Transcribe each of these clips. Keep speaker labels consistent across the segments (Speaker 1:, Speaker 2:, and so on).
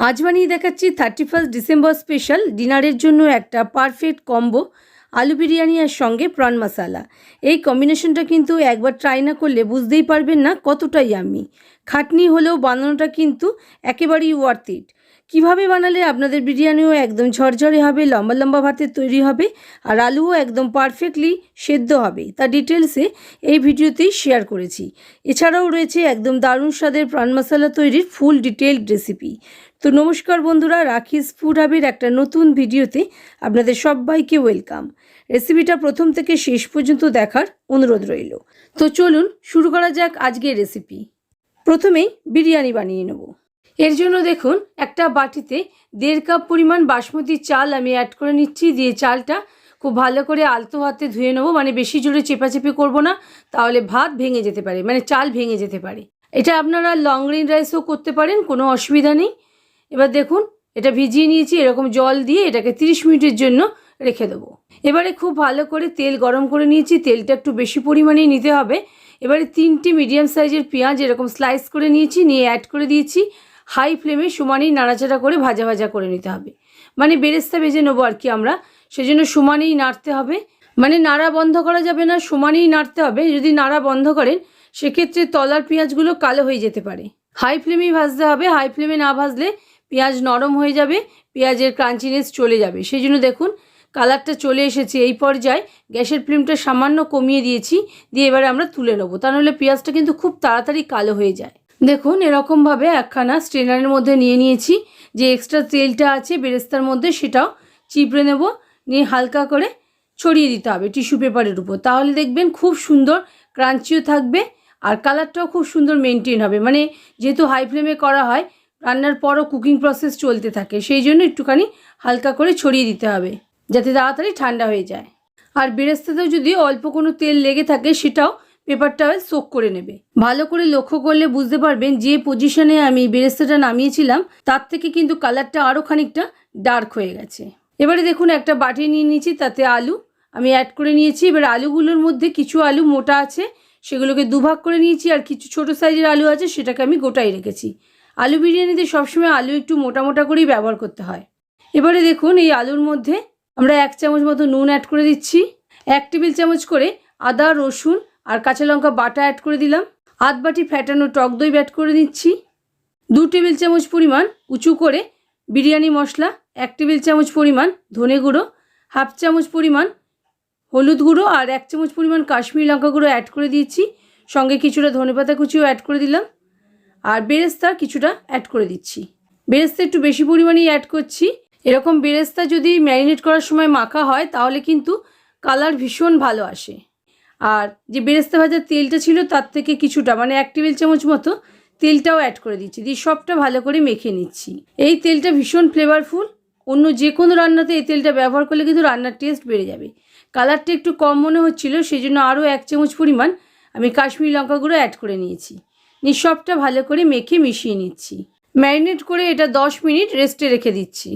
Speaker 1: আজ বানিয়ে দেখাচ্ছি থার্টি ফার্স্ট ডিসেম্বর স্পেশাল ডিনারের জন্য একটা পারফেক্ট কম্বো আলু বিরিয়ানি আর সঙ্গে প্রাণ মশালা এই কম্বিনেশনটা কিন্তু একবার ট্রাই না করলে বুঝতেই পারবেন না কতটাই আমি খাটনি হলেও বানানোটা কিন্তু একেবারেই ওয়ার্থ ইট কীভাবে বানালে আপনাদের বিরিয়ানিও একদম ঝরঝরে হবে, লম্বা লম্বা ভাতের তৈরি হবে আর আলুও একদম পারফেক্টলি সেদ্ধ হবে। তা ডিটেলসে এই ভিডিওতেই শেয়ার করেছি। এছাড়াও রয়েছে একদম দারুণ স্বাদের প্রাণ মশলা তৈরির ফুল ডিটেলড রেসিপি তো নমস্কার বন্ধুরা, রাখিস ফুড হাবের একটা নতুন ভিডিওতে আপনাদের সবাইকে ওয়েলকাম রেসিপিটা প্রথম থেকে শেষ পর্যন্ত দেখার অনুরোধ রইল। তো চলুন শুরু করা যাক আজকের রেসিপি প্রথমেই বিরিয়ানি বানিয়ে নেব। এর জন্য দেখুন, একটা বাটিতে দেড় কাপ পরিমাণ বাসমতি চাল আমি অ্যাড করে নিচ্ছি। দিয়ে চালটা খুব ভালো করে আলতো হাতে ধুয়ে নেব। মানে বেশি জোরে চেপাচেপি করব না, তাহলে ভাত ভেঙে যেতে পারে মানে চাল ভেঙে যেতে পারে। এটা আপনারা লং গ্রিন রাইসও করতে পারেন, কোনো অসুবিধা নেই। এবার দেখুন, এটা ভিজিয়ে নিয়েছি, এরকম জল দিয়ে এটাকে 30 মিনিটের জন্য রেখে দেবো। এবারে খুব ভালো করে তেল গরম করে নিয়েছি, তেলটা একটু বেশি পরিমাণেই নিতে হবে। এবারে তিনটি মিডিয়াম সাইজের পেঁয়াজ এরকম স্লাইস করে নিয়েছি, নিয়ে অ্যাড করে দিয়েছি। হাই ফ্লেমে সমানেই নাড়াচাড়া করে ভাজা ভাজা করে নিতে হবে। মানে বেরেস্তা ভেজে নেব আর কি আমরা। সেজন্য সমানেই নাড়তে হবে। মানে নাড়া বন্ধ করা যাবে না, সমানেই নাড়তে হবে। যদি নাড়া বন্ধ করেন, সেক্ষেত্রে তলার পেঁয়াজগুলো কালো হয়ে যেতে পারে। হাই ফ্লেমেই ভাজতে হবে। হাই ফ্লেমে না ভাজলে পেঁয়াজ নরম হয়ে যাবে, পেঁয়াজের ক্রাঞ্চিনেস চলে যাবে। সেই জন্য দেখুন, কালারটা চলে এসেছে এই পর্যায়ে। গ্যাসের ফ্লেমটা সামান্য কমিয়ে দিয়েছি, দিয়ে এবারে আমরা তুলে নেব। তা নাহলে পেঁয়াজটা কিন্তু খুব তাড়াতাড়ি কালো হয়ে যায়। দেখুন, এরকমভাবে একখানা স্ট্রেনারের মধ্যে নিয়ে নিয়েছি। যে এক্সট্রা তেলটা আছে বেরেস্তার মধ্যে সেটাও চিপড়ে নেব, নিয়ে হালকা করে ছড়িয়ে দিতে হবে টিস্যু পেপারের উপর। তাহলে দেখবেন খুব সুন্দর ক্রাঞ্চিও থাকবে আর কালারটাও খুব সুন্দর মেনটেন হবে। মানে যেহেতু হাই ফ্লেমে করা হয়, রান্নার পরও কুকিং প্রসেস চলতে থাকে, সেই জন্য একটুখানি হালকা করে ছড়িয়ে দিতে হবে, যাতে তাড়াতাড়ি ঠান্ডা হয়ে যায়। আর বেরেস্তাতেও যদি অল্প কোনো তেল লেগে থাকে, সেটাও পেপার টাওয়েল সোক করে নেবে। ভালো করে লক্ষ্য করলে বুঝতে পারবেন যে পজিশনে আমি বেরেস্তাটা নামিয়েছিলাম, তার থেকে কিন্তু কালারটা আরও খানিকটা ডার্ক হয়ে গেছে। এবারে দেখুন, একটা বাটি নিয়ে নিয়েছি, তাতে আলু। আমি অ্যাড করে নিয়েছি। এবার আলুগুলোর মধ্যে কিছু আলু মোটা আছে, সেগুলোকে দুভাগ করে নিয়েছি, আর কিছু ছোট সাইজের আলু আছে, সেটাকে আমি গোটাই রেখেছি। আলু বিরিয়ানিতে সবসময় আলু একটু মোটা মোটা করেই ব্যবহার করতে হয়। এবারে দেখুন, এই আলুর মধ্যে আমরা এক চামচ মতো নুন অ্যাড করে দিচ্ছি। এক টেবিল চামচ করে আদা, রসুন আর কাঁচা লঙ্কা বাটা অ্যাড করে দিলাম। আধ বাটি ফ্যাটানো টক দই অ্যাড করে দিচ্ছি দু টেবিল চামচ পরিমাণ উঁচু করে বিরিয়ানি মশলা, এক টেবিল চামচ পরিমাণ ধনে গুঁড়ো, হাফ চামচ পরিমাণ হলুদ গুঁড়ো আর এক চামচ পরিমাণ কাশ্মীরি লঙ্কা গুঁড়ো অ্যাড করে দিয়েছি। সঙ্গে কিছুটা ধনেপাতা কুচিও অ্যাড করে দিলাম। আর বেরেস্তা কিছুটা অ্যাড করে দিচ্ছি। বেরেস্তা একটু বেশি পরিমাণেই অ্যাড করছি। এরকম বেরেস্তা যদি ম্যারিনেট করার সময় মাখা হয়, তাহলে কিন্তু কালার ভীষণ ভালো আসে। আর যে বেরেস্তা ভাজার তেলটা ছিল তার থেকে কিছুটা মানে এক টেবিল চামচ মতো তেলটাও অ্যাড করে দিচ্ছি। দিয়ে সবটা ভালো করে মেখে নিচ্ছি। এই তেলটা ভীষণ ফ্লেভারফুল অন্য যে কোনো রান্নাতে এই তেলটা ব্যবহার করলে কিন্তু রান্নার টেস্ট বেড়ে যাবে। কালারটা একটু কম মনে হচ্ছিল সেই জন্য আরও এক চামচ পরিমাণ আমি কাশ্মীরি লঙ্কা গুঁড়ো অ্যাড করে নিয়েছি। নিয়ে সবটা ভালো করে মেখে মিশিয়ে নিচ্ছি। ম্যারিনেট করে এটা দশ মিনিট রেস্টে রেখে দিচ্ছি।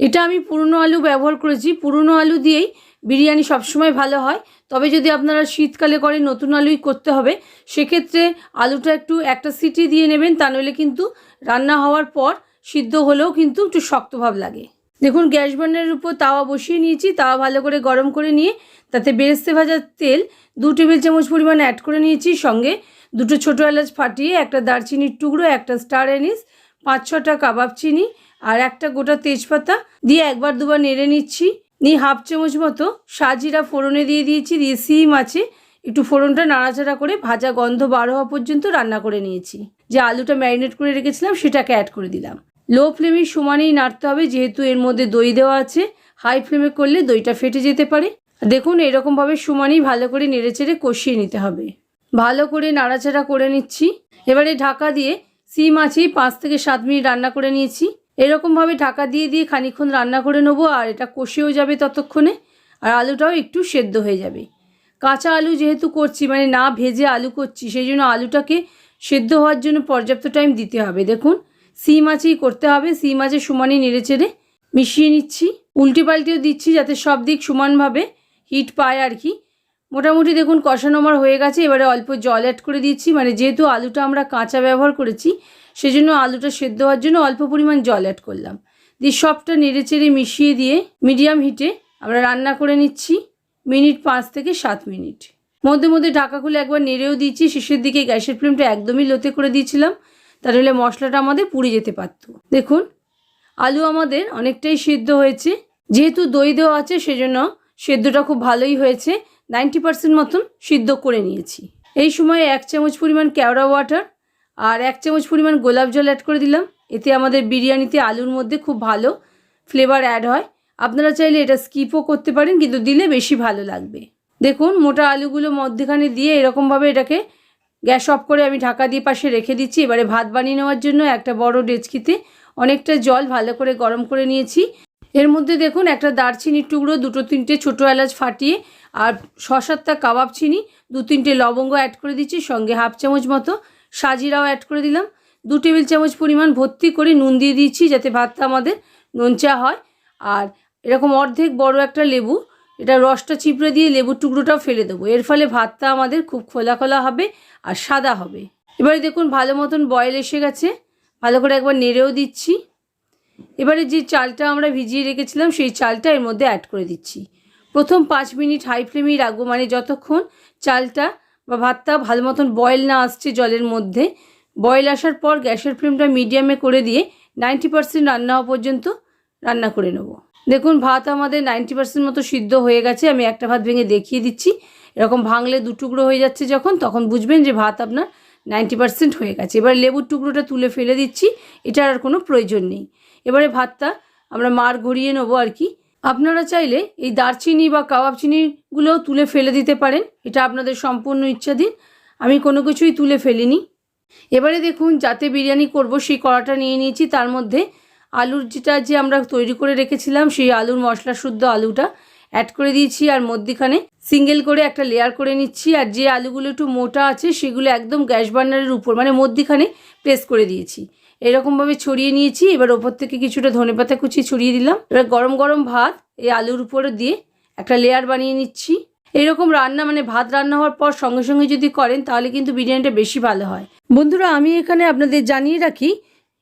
Speaker 1: এটা আমি পুরনো আলু ব্যবহার করেছি। পুরনো আলু দিয়েই বিরিয়ানি সবসময় ভালো হয়। তবে যদি আপনারা শীতকালে করেন নতুন আলুই করতে হবে, সেক্ষেত্রে আলুটা একটু একটা সিটি দিয়ে নেবেন, তা নইলে কিন্তু রান্না হওয়ার পর সিদ্ধ হলেও কিন্তু একটু শক্তভাব লাগে। দেখুন, গ্যাস বার্নারের উপর তাওয়া বসিয়ে নিয়েছি, তাওয়া ভালো করে গরম করে নিয়ে তাতে বেরেস্তে ভাজার তেল দু টেবিল চামচ পরিমাণ অ্যাড করে নিয়েছি। সঙ্গে দুটো ছোটো এলাচ ফাটিয়ে একটা দারচিনির টুকরো, একটা স্টার এনিস পাঁচ ছটা কাবাব চিনি আর একটা গোটা তেজপাতা দিয়ে একবার দুবার নেড়ে নিচ্ছি। নিয়ে হাফ চামচ মতো সাজিরা ফোড়নে দিয়ে দিয়েছি, দিয়ে সিম আছে। একটু ফোড়নটা নাড়াচাড়া করে ভাজা গন্ধ বার হওয়া পর্যন্ত রান্না করে নিয়েছি। যে আলুটা ম্যারিনেট করে রেখেছিলাম, সেটাকে অ্যাড করে দিলাম। লো ফ্লেমে সমানেই নাড়তে হবে, যেহেতু এর মধ্যে দই দেওয়া আছে। হাই ফ্লেমে করলে দইটা ফেটে যেতে পারে। দেখুন, এরকমভাবে সমানেই ভালো করে নেড়েচেড়ে কষিয়ে নিতে হবে। ভালো করে নাড়াচাড়া করে নিচ্ছি। এবারে ঢাকা দিয়ে সিম আছেই পাঁচ থেকে সাত মিনিট রান্না করে নিয়েছি। এরকমভাবে ঢাকা দিয়ে দিয়ে খানিক্ষণ রান্না করে নেব, আর এটা কষেও যাবে ততক্ষণে, আর আলুটাও একটু সেদ্ধ হয়ে যাবে। কাঁচা আলু যেহেতু করছি মানে না ভেজে আলু করছি, সেই জন্য আলুটাকে সেদ্ধ হওয়ার জন্য পর্যাপ্ত টাইম দিতে হবে। দেখুন, সিম মাছেই করতে হবে। সিম মাছে সমানই নেড়ে চেড়ে মিশিয়ে নিচ্ছি। উল্টে পাল্টেও দিচ্ছি যাতে সব দিক সমানভাবে হিট পায় আর কি। মোটামুটি দেখুন, কষানো আমার হয়ে গেছে। এবারে অল্প জল অ্যাড করে দিচ্ছি। মানে যেহেতু আলুটা আমরা কাঁচা ব্যবহার করেছি সেজন্য আলুটা সেদ্ধ হওয়ার জন্য অল্প পরিমাণ জল অ্যাড করলাম। দিয়ে সবটা নেড়ে চেড়ে মিশিয়ে দিয়ে মিডিয়াম হিটে আমরা রান্না করে নিচ্ছি মিনিট পাঁচ থেকে সাত মিনিট। মধ্যে মধ্যে ঢাকা খুলে একবার নেড়েও দিয়েছি, শেষের দিকে গ্যাসের ফ্লেমটা একদমই লোতে করে দিয়েছিলাম। তাহলে মশলাটা আমাদের পুড়ে যেতে পারতো। দেখুন, আলু আমাদের অনেকটাই সিদ্ধ হয়েছে। যেহেতু দই দেওয়া আছে, সেজন্য সেদ্ধটা খুব ভালোই হয়েছে। নাইনটি পার্সেন্ট মতন সিদ্ধ করে নিয়েছি। এই সময় এক চামচ পরিমাণ কেওড়া ওয়াটার আর এক চামচ পরিমাণ গোলাপ জল অ্যাড করে দিলাম। এতে আমাদের বিরিয়ানিতে আলুর মধ্যে খুব ভালো ফ্লেভার অ্যাড হয়। আপনারা চাইলে এটা স্কিপও করতে পারেন, কিন্তু দিলে বেশি ভালো লাগবে। দেখুন, মোটা আলুগুলো মধ্যেখানে দিয়ে এরকমভাবে এটাকে গ্যাস অফ করে আমি ঢাকা দিয়ে পাশে রেখে দিচ্ছি। এবারে ভাত বানিয়ে নেওয়ার জন্য একটা বড় ডেচকিতে অনেকটা জল ভালো করে গরম করে নিয়েছি। এর মধ্যে দেখুন, একটা দারচিনির টুকরো, দুটো তিনটে ছোটো এলাচ ফাটিয়ে আর ছ সাতটা কাবাব চিনি, দু তিনটে লবঙ্গ অ্যাড করে দিচ্ছি। সঙ্গে হাফ চামচ মতো সাজিরাও অ্যাড করে দিলাম। দু টেবিল চামচ পরিমাণ ভর্তি করে নুন দিয়ে দিচ্ছি যাতে ভাতটা আমাদের নোনচা হয়। আর এরকম অর্ধেক বড় একটা লেবু, এটা রসটা চিপড়ে দিয়ে লেবুর টুকরোটাও ফেলে দেবো। এর ফলে ভাতটা আমাদের খুব খোলা খোলা হবে আর সাদা হবে। এবারে দেখুন, ভালো মতন বয়েল এসে গেছে। ভালো করে একবার নেড়েও দিচ্ছি। এবারে যে চালটা আমরা ভিজিয়ে রেখেছিলাম, সেই চালটা এর মধ্যে অ্যাড করে দিচ্ছি। প্রথম পাঁচ মিনিট হাই ফ্লেমেই রাখব মানে যতক্ষণ চালটা বা ভাতটা ভালো মতন বয়েল না আসছে জলের মধ্যে। বয়েল আসার পর গ্যাসের ফ্লেমটা মিডিয়ামে করে দিয়ে নাইনটি পার্সেন্ট রান্না হওয়া পর্যন্ত রান্না করে নেব। দেখুন, ভাত আমাদের নাইনটি পার্সেন্ট মতো সিদ্ধ হয়ে গেছে। আমি একটা ভাত ভেঙে দেখিয়ে দিচ্ছি। এরকম ভাঙলে দু টুকরো হয়ে যাচ্ছে যখন, তখন বুঝবেন যে ভাত আপনার নাইনটি পার্সেন্ট হয়ে গেছে। এবার লেবুর টুকরোটা তুলে ফেলে দিচ্ছি। এটার আর কোনো প্রয়োজন নেই। এবারে ভাতটা আমরা মার ঘুরিয়ে নেব আর কি। আপনারা চাইলে এই দারচিনি বা কাবাব চিনিগুলোও তুলে ফেলে দিতে পারেন। এটা আপনাদের সম্পূর্ণ ইচ্ছাধীন। আমি কোনো কিছুই তুলে ফেলিনি। এবারে দেখুন, যাতে বিরিয়ানি করব সেই কড়াটা নিয়ে নিয়েছি। তার মধ্যে আলুর যেটা যে আমরা তৈরি করে রেখেছিলাম, সেই আলুর মশলা শুদ্ধ আলুটা অ্যাড করে দিয়েছি। আর মধ্যিখানে সিঙ্গেল করে একটা লেয়ার করে নিচ্ছি। আর যে আলুগুলো একটু মোটা আছে, সেগুলো একদম গ্যাস বার্নারের উপর মানে মধ্যিখানে প্রেস করে দিয়েছি। এরকমভাবে ছড়িয়ে নিয়েছি, এবার ওপর থেকে কিছুটা ধনেপাতা কুচি ছড়িয়ে দিলাম। এবার গরম গরম ভাত, এই আলুর উপরে দিয়ে একটা লেয়ার বানিয়ে নিচ্ছি। এইরকম রান্না মানে ভাত রান্না হওয়ার পর সঙ্গে সঙ্গে যদি করেন, তাহলে কিন্তু বিরিয়ানিটা বেশি ভালো হয়। বন্ধুরা, আমি এখানে আপনাদের জানিয়ে রাখি,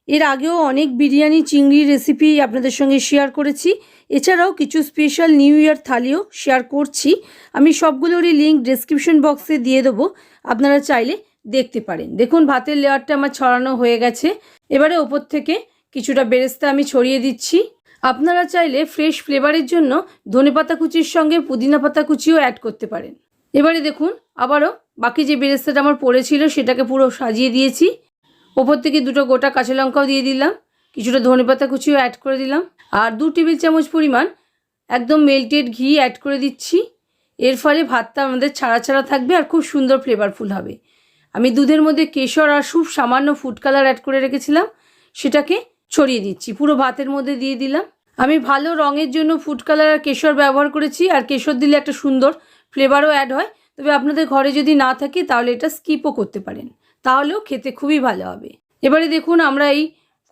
Speaker 1: এর আগেও অনেক বিরিয়ানি, চিংড়ির রেসিপি আপনাদের সঙ্গে শেয়ার করেছি। এছাড়াও কিছু স্পেশাল নিউ ইয়ার থালিও শেয়ার করছি। আমি সবগুলোরই লিঙ্ক ডেসক্রিপশন বক্সে দিয়ে দেবো। আপনারা চাইলে দেখতে পারেন। দেখুন, ভাতের লেয়ারটা আমার ছড়ানো হয়ে গেছে। এবারে ওপর থেকে কিছুটা বেরেস্তা আমি ছড়িয়ে দিচ্ছি। আপনারা চাইলে ফ্রেশ ফ্লেভারের জন্য ধনেপাতা কুচির সঙ্গে পুদিনা পাতা কুচিও অ্যাড করতে পারেন। এবারে দেখুন, আবারও বাকি যে বেরেস্তাটা আমার পড়েছিল সেটাকে পুরো সাজিয়ে দিয়েছি। ওপর থেকে দুটো গোটা কাঁচা লঙ্কাও দিয়ে দিলাম। কিছুটা ধনেপাতা কুচিও অ্যাড করে দিলাম। আর দু টেবিল চামচ পরিমাণ একদম মেল্টেড ঘি অ্যাড করে দিচ্ছি। এর ফলে ভাতটা আমাদের ছাড়া ছাড়া থাকবে আর খুব সুন্দর ফ্লেভারফুল হবে। আমি দুধের মধ্যে কেশর আর খুব সামান্য ফুড কালার অ্যাড করে রেখেছিলাম, সেটাকে ছড়িয়ে দিচ্ছি, পুরো ভাতের মধ্যে দিয়ে দিলাম। আমি ভালো রঙের জন্য ফুড কালার আর কেশর ব্যবহার করেছি, আর কেশর দিলে একটা সুন্দর ফ্লেভারও অ্যাড হয়। তবে আপনাদের ঘরে যদি না থাকে, তাহলে এটা স্কিপও করতে পারেন, তাহলেও খেতে খুবই ভালো হবে। এবারে দেখুন, আমরা এই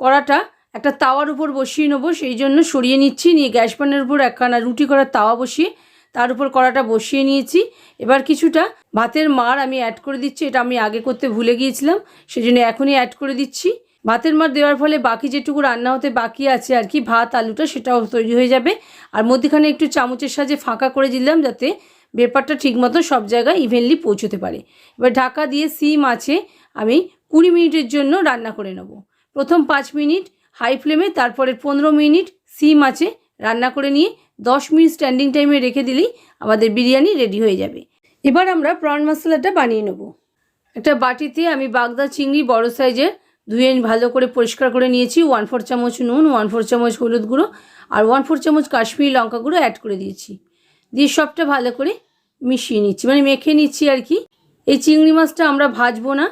Speaker 1: কড়াটা একটা তাওয়ার উপর বসিয়ে নেব, সেই জন্য সরিয়ে নিচ্ছি, নিয়ে গ্যাস প্যানের উপর একখানা রুটি করার তাওয়া বসিয়ে তার উপর কড়াটা বসিয়ে নিয়েছি। এবার কিছুটা ভাতের মার আমি অ্যাড করে দিচ্ছি, এটা আমি আগে করতে ভুলে গিয়েছিলাম সেই জন্য এখনই অ্যাড করে দিচ্ছি। ভাতের মার দেওয়ার ফলে বাকি যেটুকু রান্না হতে বাকি আছে আর কি, ভাত, আলুটা সেটাও তৈরি হয়ে যাবে। আর মধ্যখানে একটু চামচের সাহায্যে ফাঁকা করে দিলাম যাতে ব্যাপারটা ঠিকমতো সব জায়গায় ইভেনলি পৌঁছতে পারে। এবার ঢাকা দিয়ে সিম আছে, আমি কুড়ি মিনিটের জন্য রান্না করে নেব। প্রথম পাঁচ মিনিট হাই ফ্লেমে, তারপরে পনেরো মিনিট সিম আছে, রান্না করে নিয়ে দশ মিনিট স্ট্যান্ডিং টাইমে রেখে দিলেই আমাদের বিরিয়ানি রেডি হয়ে যাবে। এবার আমরা প্রন মশলাটা বানিয়ে নেব। একটা বাটিতে আমি বাগদা চিংড়ি বড় সাইজের ধুয়ে ভালো করে পরিষ্কার করে নিয়েছি ওয়ান ফোর চামচ নুন ওয়ান ফোর চামচ হলুদ গুঁড়ো আর ওয়ান ফোর চামচ কাশ্মীরি লঙ্কা গুঁড়ো অ্যাড করে দিয়েছি। দিয়ে সবটা ভালো করে মিশিয়ে নিচ্ছি মানে মেখে নিচ্ছি আর কি। এই চিংড়ি মাছটা আমরা ভাজবো না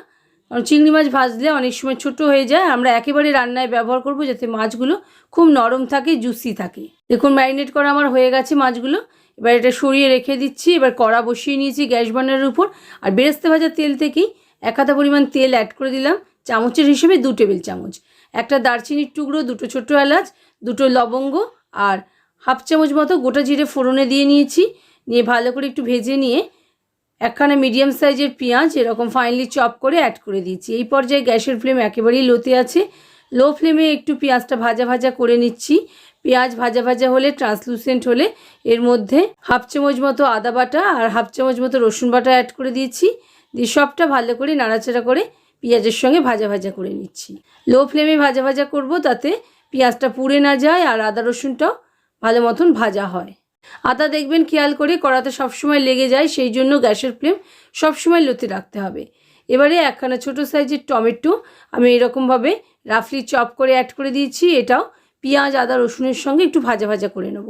Speaker 1: চিংড়ি মাছ ভাজলে অনেক সময় ছোট হয়ে যায়, আমরা একেবারে রান্নায় ব্যবহার করব যাতে মাছগুলো খুব নরম থাকে, জুসি থাকে। দেখুন, ম্যারিনেট করা আমার হয়ে গেছে মাছগুলো। এবার এটা সরিয়ে রেখে দিচ্ছি, এবার কড়া বসিয়ে নিয়েছি গ্যাস বার্নারের উপর। আর বেরেস্তে ভাজা তেল থেকেই এক হাতা পরিমাণ তেল অ্যাড করে দিলাম, চামচের হিসেবে দু টেবিল চামচ। একটা দারচিনির টুকরো, দুটো ছোটো এলাচ, দুটো লবঙ্গ আর হাফ চামচ মতো গোটা জিরে ফোড়নে দিয়ে নিয়েছি। নিয়ে ভালো করে একটু ভেজে নিয়ে একখানা মিডিয়াম সাইজের পেঁয়াজ এরকম ফাইনলি চপ করে অ্যাড করে দিয়েছি। এই পর্যায়ে গ্যাসের ফ্লেম একেবারেই লোতে আছে। লো ফ্লেমে একটু পেঁয়াজটা ভাজা ভাজা করে নিচ্ছি। পেঁয়াজ ভাজা ভাজা হলে ট্রান্সলুসেন্ট হলে এর মধ্যে হাফ চামচ মতো আদা বাটা আর হাফ চামচ মতো রসুন বাটা অ্যাড করে দিয়েছি। দিয়ে সবটা ভালো করে নাড়াচাড়া করে পেঁয়াজের সঙ্গে ভাজা ভাজা করে নিচ্ছি। লো ফ্লেমে ভাজা ভাজা করব তাতে পেঁয়াজটা পুড়ে না যায় আর আদা রসুনটাও ভালো মতন ভাজা হয়। আদা দেখবেন খেয়াল করে কড়াতে সবসময় লেগে যায়, সেই জন্য গ্যাসের ফ্লেম সবসময় লোতে রাখতে হবে। এবারে একখানা ছোট সাইজের টমেটো, আমি এরকমভাবে রাফলি চপ করে অ্যাড করে দিয়েছি, এটাও পেঁয়াজ, আদা, রসুনের সঙ্গে একটু ভাজা ভাজা করে নেব।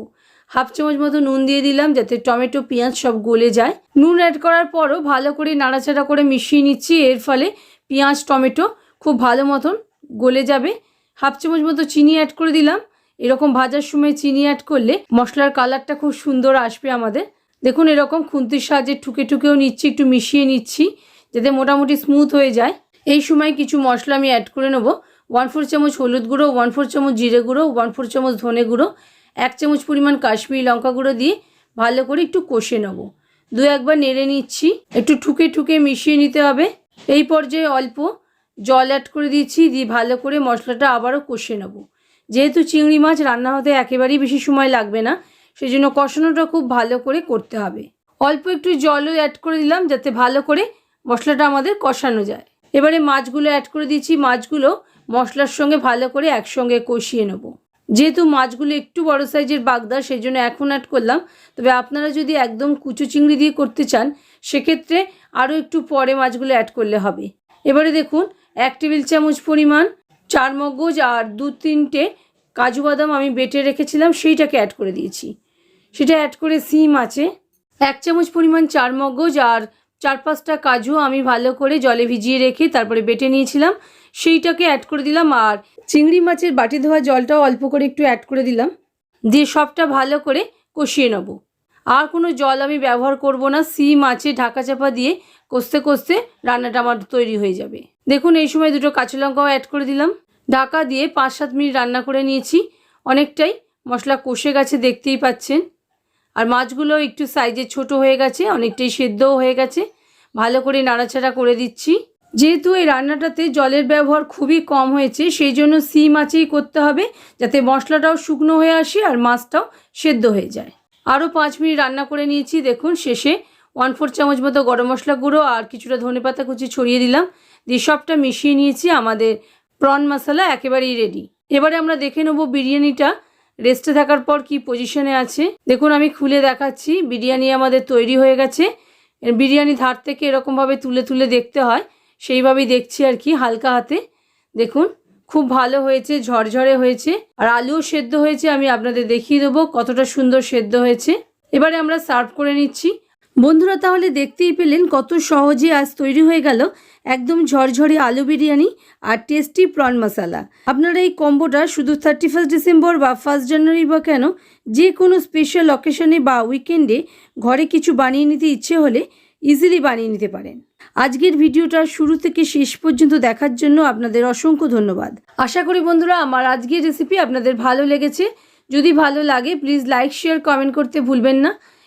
Speaker 1: হাফ চামচ মতো নুন দিয়ে দিলাম যাতে টমেটো, পেঁয়াজ সব গলে যায়। নুন অ্যাড করার পরও ভালো করে নাড়াচাড়া করে মিশিয়ে নিচ্ছি, এর ফলে পেঁয়াজ, টমেটো খুব ভালো মতন গলে যাবে। হাফ চামচ মতো চিনি অ্যাড করে দিলাম। এরকম ভাজার সময় চিনি অ্যাড করলে মশলার কালারটা খুব সুন্দর আসবে আমাদের। দেখুন, এরকম খুন্তির সাহায্যে ঠুকে ঠুকেও নিচ্ছি, একটু মিশিয়ে নিচ্ছি, যাতে মোটামুটি স্মুথ হয়ে যায়। এই সময় কিছু মশলা আমি অ্যাড করে নেব। ওয়ান ফোর চামচ হলুদ গুঁড়ো ওয়ান ফোর চামচ জিরে গুঁড়ো ওয়ান ফোর চামচ ধনে গুঁড়ো, এক চামচ পরিমাণ কাশ্মীরি লঙ্কা গুঁড়ো দিয়ে ভালো করে একটু কষে নেব। দু একবার নেড়ে নিচ্ছি। একটু ঠুকে ঠুকে মিশিয়ে নিতে হবে। এই পর্যায়ে অল্প জল অ্যাড করে দিচ্ছি, দিয়ে ভালো করে মশলাটা আবারও কষে নেব। যেহেতু চিংড়ি মাছ রান্না হতে একেবারেই বেশি সময় লাগবে না সেই জন্য কষানোটা খুব ভালো করে করতে হবে। অল্প একটু জলও অ্যাড করে দিলাম যাতে ভালো করে মশলাটা আমাদের কষানো যায়। এবারে মাছগুলো অ্যাড করে দিচ্ছি মাছগুলো মশলার সঙ্গে ভালো করে একসঙ্গে কষিয়ে নেব। যেহেতু মাছগুলো একটু বড় সাইজের বাগদা সেই জন্য এখন অ্যাড করলাম। তবে আপনারা যদি একদম কুচু চিংড়ি দিয়ে করতে চান, সেক্ষেত্রে আরও একটু পরে মাছগুলো অ্যাড করলে হবে। এবারে দেখুন, এক টেবিল চামচ পরিমাণ চার মগজ আর দু তিনটে কাজু বাদাম আমি বেটে রেখেছিলাম, সেইটাকে অ্যাড করে দিয়েছি। সেটা অ্যাড করে সিম আছে। এক চামচ পরিমাণ চার মগজ আর চার পাঁচটা কাজু আমি ভালো করে জলে ভিজিয়ে রেখে তারপরে বেটে নিয়েছিলাম। সেইটাকে অ্যাড করে দিলাম আর চিংড়ি মাছের বাটি ধোয়া জলটাও অল্প করে একটু অ্যাড করে দিলাম। দিয়ে সবটা ভালো করে কষিয়ে নেব। আর কোনো জল আমি ব্যবহার করব না, সিম আছে ঢাকা চাপা দিয়ে কষতে কষতে রান্নাটা আমার তৈরি হয়ে যাবে। দেখুন, এই সময় দুটো কাঁচা লঙ্কাও অ্যাড করে দিলাম। ঢাকা দিয়ে পাঁচ সাত মিনিট রান্না করে নিয়েছি। অনেকটাই মশলা কষে গেছে, দেখতেই পাচ্ছেন। আর মাছগুলো একটু সাইজে ছোট হয়ে গেছে, অনেকটাই সেদ্ধও হয়ে গেছে। ভালো করে নাড়াচাড়া করে দিচ্ছি। যেহেতু এই রান্নাটাতে জলের ব্যবহার খুবই কম হয়েছে, সেই জন্য সি মাছেই করতে হবে, যাতে মশলাটাও শুকনো হয়ে আসে আর মাছটাও সেদ্ধ হয়ে যায়। আরও পাঁচ মিনিট রান্না করে নিয়েছি, দেখুন শেষে ওয়ান ফোর চামচ মতো গরম মশলা গুঁড়ো আর কিছুটা ধনে পাতা কুচি ছড়িয়ে দিলাম। দিয়ে সবটা মিশিয়ে নিয়েছি আমাদের প্রন মশলা একেবারেই রেডি এবারে আমরা দেখে নেব বিরিয়ানিটা। রেস্টে থাকার পর কি পজিশনে আছে। দেখুন, আমি খুলে দেখাচ্ছি। বিরিয়ানি আমাদের তৈরি হয়ে গেছে। বিরিয়ানি ধার থেকে এরকমভাবে তুলে তুলে দেখতে হয়। সেইভাবেই দেখছি আর কি, হালকা হাতে। দেখুন, খুব ভালো হয়েছে, ঝরঝরে হয়েছে। আর আলুও সেদ্ধ হয়েছে, আমি আপনাদের দেখিয়ে দেবো কতটা সুন্দর সেদ্ধ হয়েছে। এবারে আমরা সার্ভ করে নিচ্ছি। বন্ধুরা, তাহলে দেখতেই পেলেন কত সহজে আজ তৈরি হয়ে গেল একদম ঝরঝরে আলু বিরিয়ানি আর টেস্টি প্রন মশালা আপনারা এই কম্বোটা শুধু থার্টি ফার্স্ট ডিসেম্বর বা ফার্স্ট জানুয়ারি বা কেন যে কোনো স্পেশাল অকেশনে বা উইকেন্ডে ঘরে কিছু বানিয়ে নিতে ইচ্ছে হলে ইজিলি বানিয়ে নিতে পারেন। আজকের ভিডিওটা শুরু থেকে শেষ পর্যন্ত দেখার জন্য আপনাদের অসংখ্য ধন্যবাদ। আশা করি বন্ধুরা, আমার আজকের রেসিপি আপনাদের ভালো লেগেছে। যদি ভালো লাগে প্লিজ লাইক শেয়ার কমেন্ট করতে ভুলবেন না।